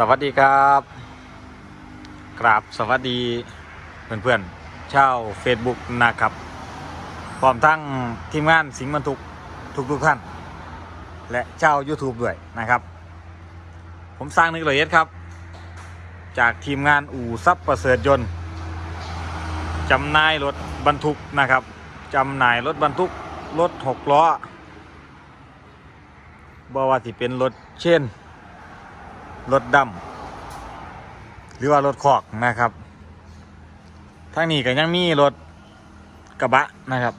สวัสดีครับกราบสวัสดีเพื่อนๆชาว Facebook นะครับพร้อมทั้งทีมงานสิงห์บรรทุกทุกทุกๆท่าน และเจ้า YouTube ด้วยนะครับ ผมสร้างนึกละเอียดครับ จากทีมงานอู่ซับประเสริฐยนต์จำหน่ายรถบรรทุกนะครับจำหน่ายรถบรรทุกรถหกล้อบ่ว่าที่เป็นรถเช่น รถดำหรือว่ารถคอกนะครับทั้งนี้ก็ยังมีรถกระบะนะครับ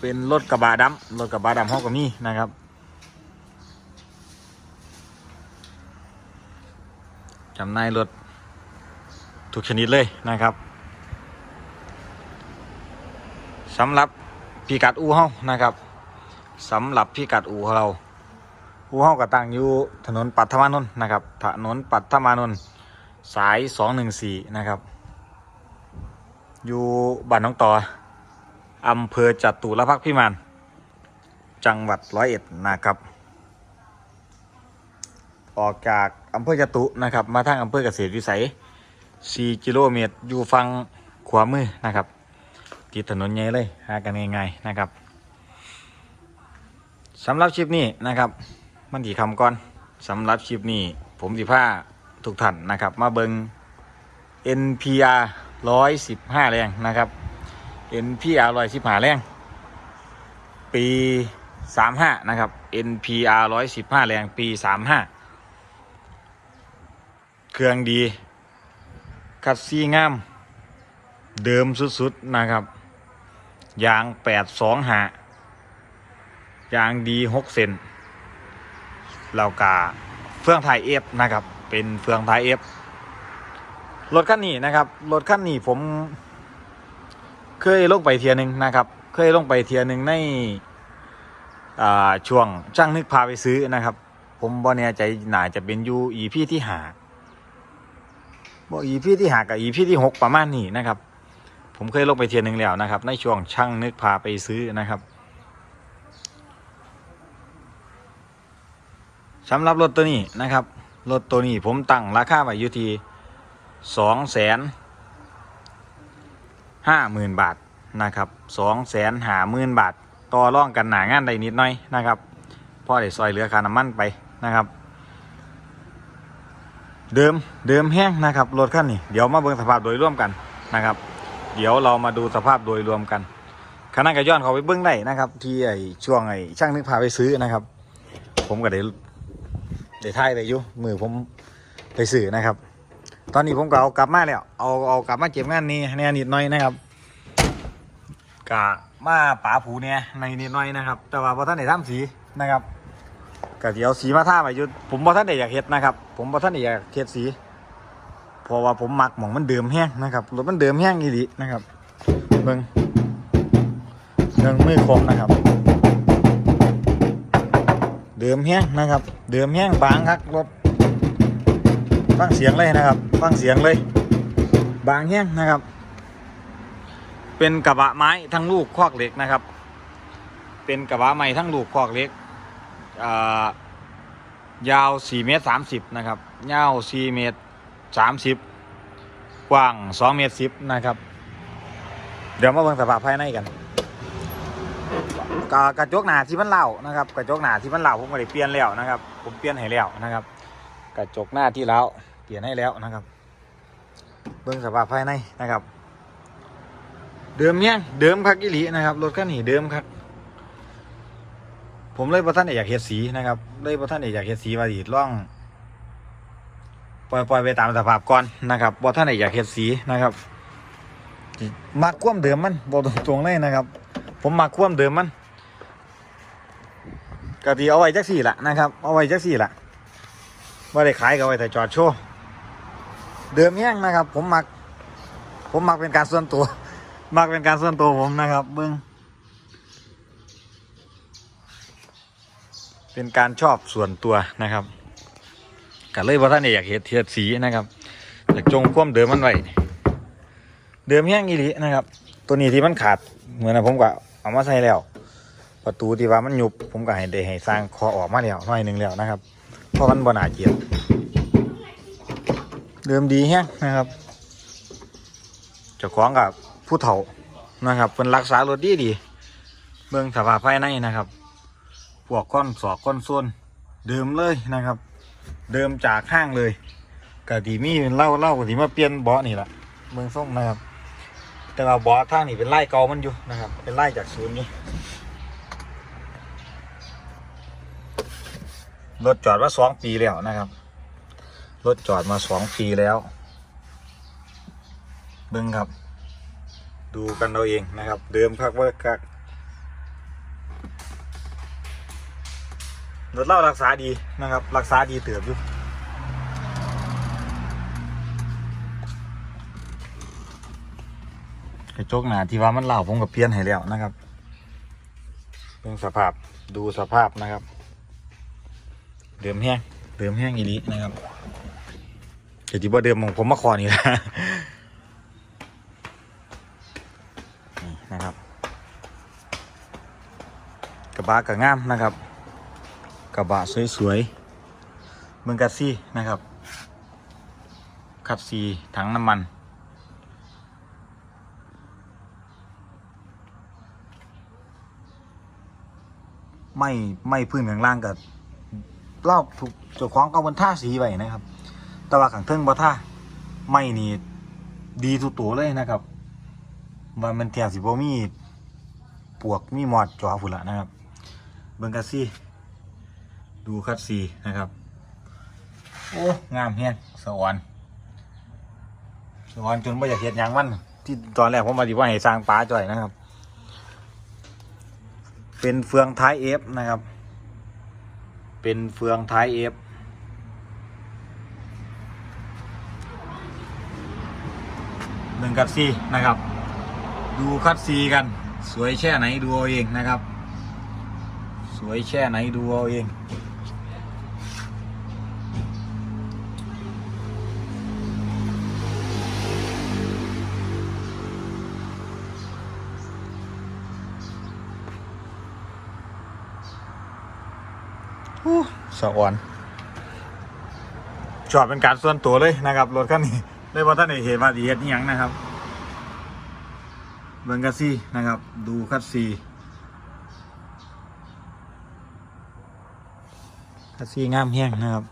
เป็นรถกระบะดำรถกระบะดำห้องก็มีนะครับจำนายรถทุกชนิดเลยนะครับสำหรับพิกัดอูเฮานะครับสำหรับพิกัดอู่เรา ผู้เฮาก็ตั้งอยู่ถนนปัทมานนท์นะครับ ถนนปัทมานนท์สาย214นะครับ อยู่บ้านน้องต่ออำเภอจัตุรพักษ์พิมาน จังหวัดร้อยเอ็ดนะครับ ออกจากอำเภอจตุนะครับ มาทางอำเภอเกษตรวิสัย 4 กิโลเมตร อยู่ฝั่งขวามือนะครับ ติดถนนใหญ่เลย หากันง่ายๆนะครับสำหรับคลิปนี้นะครับ มันถีคำก่อนสำหรับคลิปนี้ ผมสิผ้าทุกท่านนะครับ มาเบิง NPR 115 แรงนะครับ NPR 115 แรง ปี 35 นะครับ NPR 115 แรงปี 35 เครื่องดีคัดซี่งาม เดิมสุดๆนะครับ ยาง 825หายางดี 6 เซน เรากาเฟืองไทยเอฟนะครับ เป็นเฟืองไทยเอฟรถคันนี้นะครับรถคันนี้ผม เคยลงไปเทียหนึ่งนะครับ เคยลงไปเทียหนึ่งในช่วงช่างนึกพาไปซื้อนะครับ ผมบ่แน่ใจหนาจะเป็นยูอีพี่ที่หาบอกอีพี่ที่หากับอีพี่ที่หกประมาณนี้นะครับ ผมเคยลงไปเทียหนึ่งแล้วนะครับ ในช่วงช่างนึกพาไปซื้อนะครับ สำหรับรถตัวนี้นะครับ รถตัวนี้ผมตั้งราคาไว้อยู่ที่สองแสนห้าหมื่นบาทนะครับสองแสนห้าหมื่นบาท ต่อร่องกันหนางานได้นิดหน่อยนะครับพ่อได้ซอยเหลือค่าน้ำมันไปนะครับ เดิมเดิมแห้งนะครับรถคันนี้เดี๋ยวมาเบิ่งสภาพโดยรวมกันนะครับ เดี๋ยวเรามาดูสภาพโดยรวมกันขณะกระย้อนเขาไปเบิ่งได้นะครับ ที่ไอช่วงไอช่างนึกพาไปซื้อนะครับ ผมก็ได้ เดี๋ยวถ่ายไปอยู่มือผมไปสื่อนะครับ ตอนนี้ผมก็เอากลับมาแล้วเอาเอากลับมาเก็บงานนี้ในนิดหน่อยนะครับกะมาป๋าผูเนี่ยในนิดหน่อยนะครับ แต่ว่าพอท่านได้ทำสีนะครับก็เดี๋ยวสีมาท่าไปอยู่ผมพอท่านได้อยากเฮ็ดนะครับ ผมพอท่านได้อยากเฮ็ดสีเพราะว่าผมหมักหมองมันเดิมแห้งนะครับรถมันเดิมแห้งอีหลีนะครับเบิ่งเบิ่งมือคมนะครับ เดิมแห้งนะครับ เดิมแห้งบางครับรถฟังเสียงเลยนะครับ ฟังเสียงเลย บางแห้งนะครับ เป็นกระบะไม้ทั้งลูกคอกเหล็กนะครับ เป็นกระบะไม้ทั้งลูกคอกเหล็กอ่ายาว4เมตร30นะครับยาว4เมตร30 กว้าง2เมตร10นะครับ เดี๋ยวมาเบิ่งสภาพภายในกัน กกระจกหนาที่มันเหล่านะครับ กระจกหนาที่มันเหล่าผมก็ได้เปลี่ยนแล้วนะครับ ผมเปลี่ยนให้แล้วนะครับ กระจกหน้าที่เล้าเปลี่ยนให้แล้วนะครับ เบื้องสภาพภายในนะครับ เดิมเนี่ยเดิมคักอิลีนะครับรถคันนี้เดิมครับผมเลยประท่านอยากเฮ็ดสีนะครับเลยประท่านอยากเฮ็ดสีว่าดีล่องปล่อยปล่อยไปตามสภาพก่อนนะครับบ่ท่านอยากเฮ็ดสีนะครับมักความเดิมมันบอกตรงๆเลยนะครับ ผมมักความเดิมมัน กะทีเอาไว้จักสี่ละนะครับเอาไว้จักสี่ละว่าได้ขายก็ไว้แต่จอดโชว์เดิมแย่งนะครับ ผมมัก ผมมักเป็นการส่วนตัว มักเป็นการส่วนตัวผมนะครับเบิ้งเป็นการชอบส่วนตัวนะครับก็เลยว่าท่านอยากเห็ดเทียดสีนะครับอยากจงความเดิมมันไว้เดิมแย่งอีหลีนะครับ ตัวนี้ที่มันขาดเหมือนนะผมก็เอามาใส่แล้ว ประตูที่ว่ามันยุบผมก็ให้ได้ให้สร้างคอออกมาแล้วหน่อยหนึ่งแล้วนะครับ เพราะมันบนาเกียบเดิมดีแฮงนะครับเจ้าของกับผู้เฒ่านะครับเป็นรักษารถดีดีเบื้องสภาพภายในนะครับพวกก้อนสอกก้อนส้วนเดิมเลยนะครับ เดิมจากห้างเลยกะดีมีเล่าเล่ากะดีมาเปลี่ยนเบาะนี่แหละเมืองส่งนะครับ แต่ว่าเบาะทางนี่เป็นไล่เก่ามันอยู่นะครับ เป็นไล่จากศูนย์นี่ รถจอดมาสองปีแล้วนะครับ รถจอดมาสองปีแล้วเบิ้งครับ ดูกันเราเองนะครับ เดิมคักว่าคักรถเล่ารักษาดีนะครับ รักษาดีเติบอยู่กระจกหนาที่ว่ามันเล่าผมกับเพี้ยนให้แล้วนะครับเบิ่งสภาพดูสภาพนะครับ เดิมแห้งเดิมแห้งอีนี้นะครับแต่ที่บ่เดิมของผมมาคอนี่แหละนี่นะครับ กระบะกระงามนะครับ กระบะสวยๆเมืองกัสซี่นะครับขับซีถังน้ำมันไม่ไม่พื้นข้างล่างกับ เล่าถูกเจ้าของก็บนท่าสีไว้นะครับ แต่ว่าขังเทิงบ่ท่าไม่นี่ดีทุกตัวเลยนะครับว่ามันแทบสิบ่มีปวกมีหมอดจอฝุ่นละนะครับ เบิงกัสซี่ดูคัดซีนะครับ โอ้งามแฮงสวรรค์สวรรค์จนไม่อยากเห็นยางมันที่ตอนแรกผมมาดีว่าให้สร้างป้าจ่อยนะครับ เป็นเฟืองท้ายเอฟนะครับ เป็นเฟืองท้ายเอฟหนึ่งคับซีนะครับ ดูคัดซีกัน สวยแค่ไหนดูเอาเองนะครับ สวยแค่ไหนดูเอาเอง สะอ่อนจอดเป็นการส่วนตัวเลยนะครับรถคันนี้ได้ว่าท่านเห็นว่าดีเฮ็ดยังนะครับ เบิงคัสซีนะครับ ดูคัสซีคัสซีงามแห้งนะครับ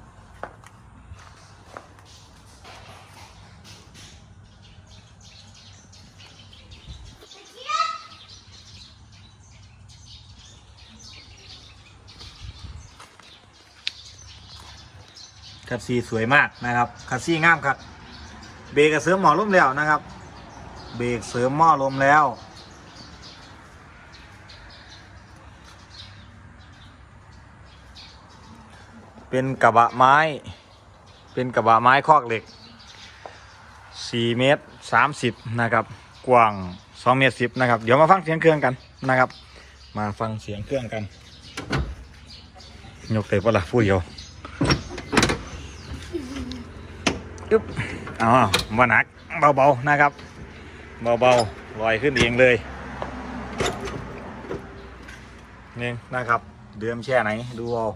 คัสซีสวยมากนะครับคัสซี่งามครับเบรกเสริมหมอลมแล้วนะครับ เบรกเสริมหม้อลมแล้ว เป็นกระบะไม้ เป็นกระบะไม้คอกเหล็ก4เมตร30นะครับ กว้าง2เมตร10นะครับ เดี๋ยวมาฟังเสียงเครื่องกันนะครับ มาฟังเสียงเครื่องกัน ยกเตะปะละผู้เดียว อึ๊บอ๋อมาหนักเบาๆนะครับ เบาๆลอยขึ้นเองเลยนี่นะครับ เดิมแช่ไหนดูเอา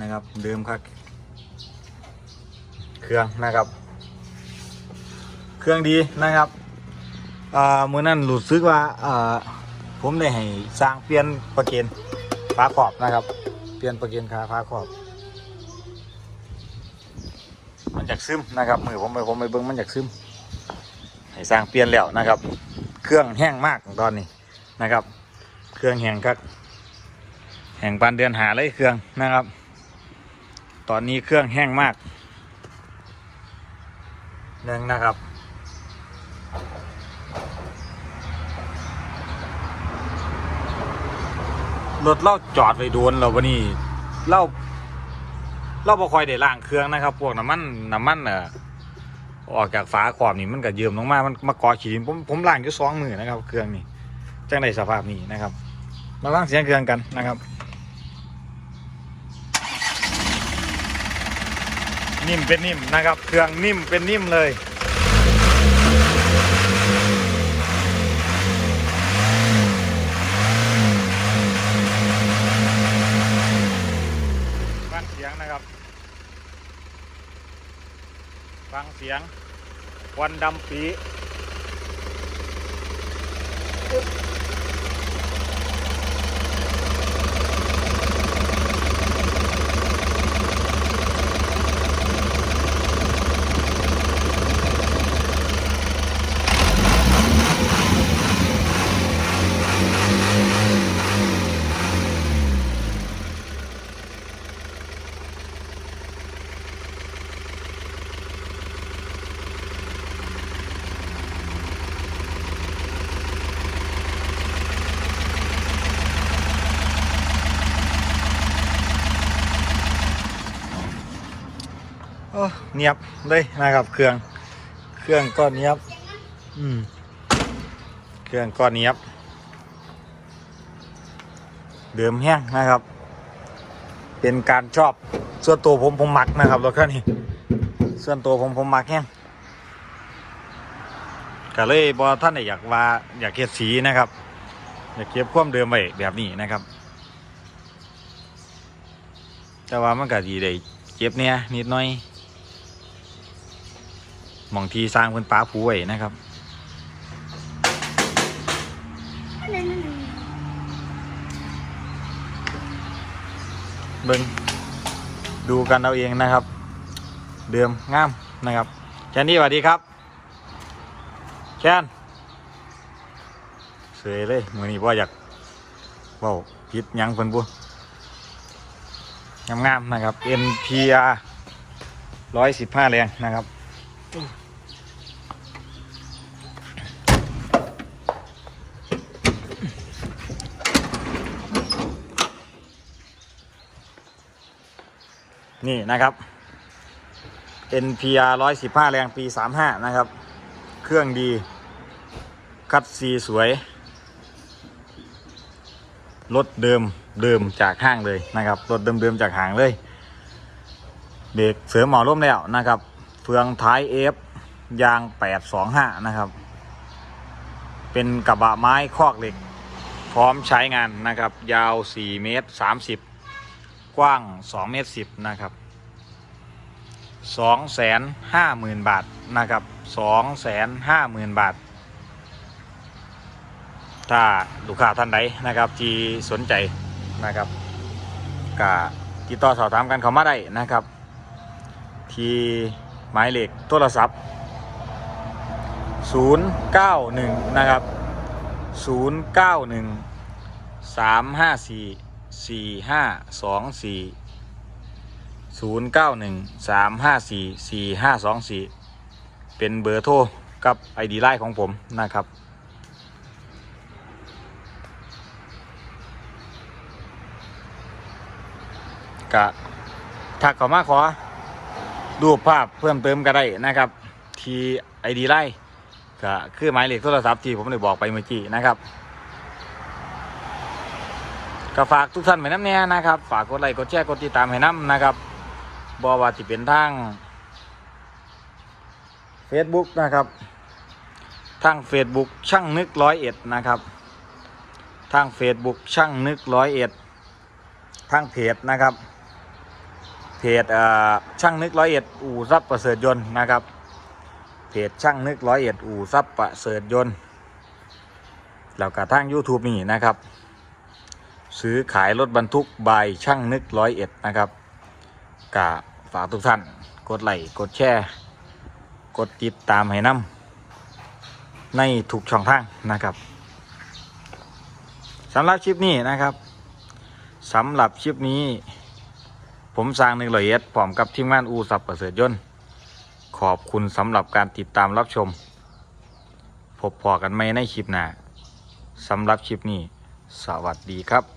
นะครับ เดิมครับเครื่องนะครับ เครื่องดีนะครับอ่ามือนั้นรู้สึกว่าอ่าผมได้ให้สร้างเปลี่ยนประเกนฟ้าขอบนะครับ เปลี่ยนประเกนขาฟ้าขอบ มันอยากซึมนะครับ มือผมไปผมไปเบิ้งมันอยากซึมให้สร้างเปลี่ยนแล้วนะครับ เครื่องแห้งมากตอนนี้นะครับ เครื่องแห้งครับแห้งปานเดือนหาเลยเครื่องนะครับ ตอนนี้เครื่องแห้งมากหนึ่งนะครับรถเล่าจอดไปโดนเราวันนี้เล่า เราบ่ค่อยได้ล้างเครื่องนะครับ พวกน้ำมันน้ำมันเอ่อออกจากฝาขอบนี่มันก็เยิมลงมา มันมาก่อขีดผมผมล้างอยู่สองมือนะครับ เครื่องนี่จังได้สภาพนี้นะครับ มาล้างเสียงเครื่องกันนะครับ นิ่มเป็นนิ่มนะครับ เครื่องนิ่มเป็นนิ่มเลย สียงวันดำปี เนียบเลยนะครับเครื่อง เครื่องก้อนเนียบ อืม เครื่องก้อนเนียบ เดิมแห้งนะครับ เป็นการชอบส่วนตัวผมผมมักนะครับรถคันนี้ส่วนตัวผมผมมักแห้งก็เลยบอท่านได้อยากว่าอยากเก็บสีนะครับ อยากเก็บความเดิมไว้แบบนี้นะครับ แต่ว่ามันก็ดีได้เจ็บเนี่ยนิดหน่อย มองทีสร้างเพิ่นป้าผู้ไว้นะครับ เบิ่งดูกันเอาเองนะครับ เดิมงามนะครับ แคนดี้สวัสดีครับ แคนเสยเลยมือนี้ว่าอยากว่าผิดยังเพิ่นบุงามๆนะครับ NPR ร้อยสิบห้าแรงนะครับ นี่นะครับ NPR 115 แรงปี 35 นะครับ เครื่องดี คัดซีสวย รถเดิมเดิมจากห้างเลยนะครับ รถเดิมเดิมจากห้างเลย เบรกเสริมหมอร่วมแล้วนะครับ เฟืองท้าย F ยาง 825 นะครับ เป็นกระบะไม้คอกเหล็ก พร้อมใช้งานนะครับ ยาว 4 เมตร 30 กว้าง2เมตร10นะครับสองแสนห้าหมื่นบาทนะครับสองแสนห้าหมื่นบาท ถ้าลูกค้าท่านใดนะครับที่สนใจนะครับก็ติดต่อสอบถามกันเข้ามาได้นะครับ ที่หมายเลขโทรศัพท์ 091 นะครับ 091 354 4524 0 9 1 3 5 4 4 5 2 4เป็นเบอร์โทรกับ ID ไลน์ของผมนะครับกะถ้าเขามาขอดูปภาพเพิ่มเติมก็ได้นะครับ ที่ ID ไลน์ก็คือหมายเลขโทรศัพท์ที่ผมได้บอกไปเมื่อกี้นะครับ ก็ฝากทุกท่านไปน้ำเนี้ยนะครับ ฝากกดไลค์กดแชร์กดติดตามให้น้ำนะครับบอว่าจะเป็นทาง Facebook นะครับทาง Facebook ช่างนึกร้อยเอ็ดนะครับ ทาง Facebook ช่างนึกร้อยเอ็ดทางเพจนะครับ เพจช่างนึกร้อยเอ็ดอู่ซับประเสริฐยนต์นะครับ เพจช่างนึกร้อยเอ็ดอู่ซับประเสริฐยนต์แล้วก็ทาง YouTube นี่นะครับ ซื้อขายรถบรรทุกบายช่างนึกร้อยเอ็ดนะครับกะฝากทุกท่าน กดไลค์กดแชร์ กดติดตามให้น้ำในทุกช่องทางนะครับสำหรับคลิปนี้นะครับสำหรับคลิปนี้ ผมสร้างหนึ่งร้อยเอ็ดพร้อมกับทีมงานอูสับประเสริฐยนต์ขอบคุณสำหรับการติดตามรับชม พบพอกันไหมในคลิปหน้าสำหรับคลิปนี้ สวัสดีครับ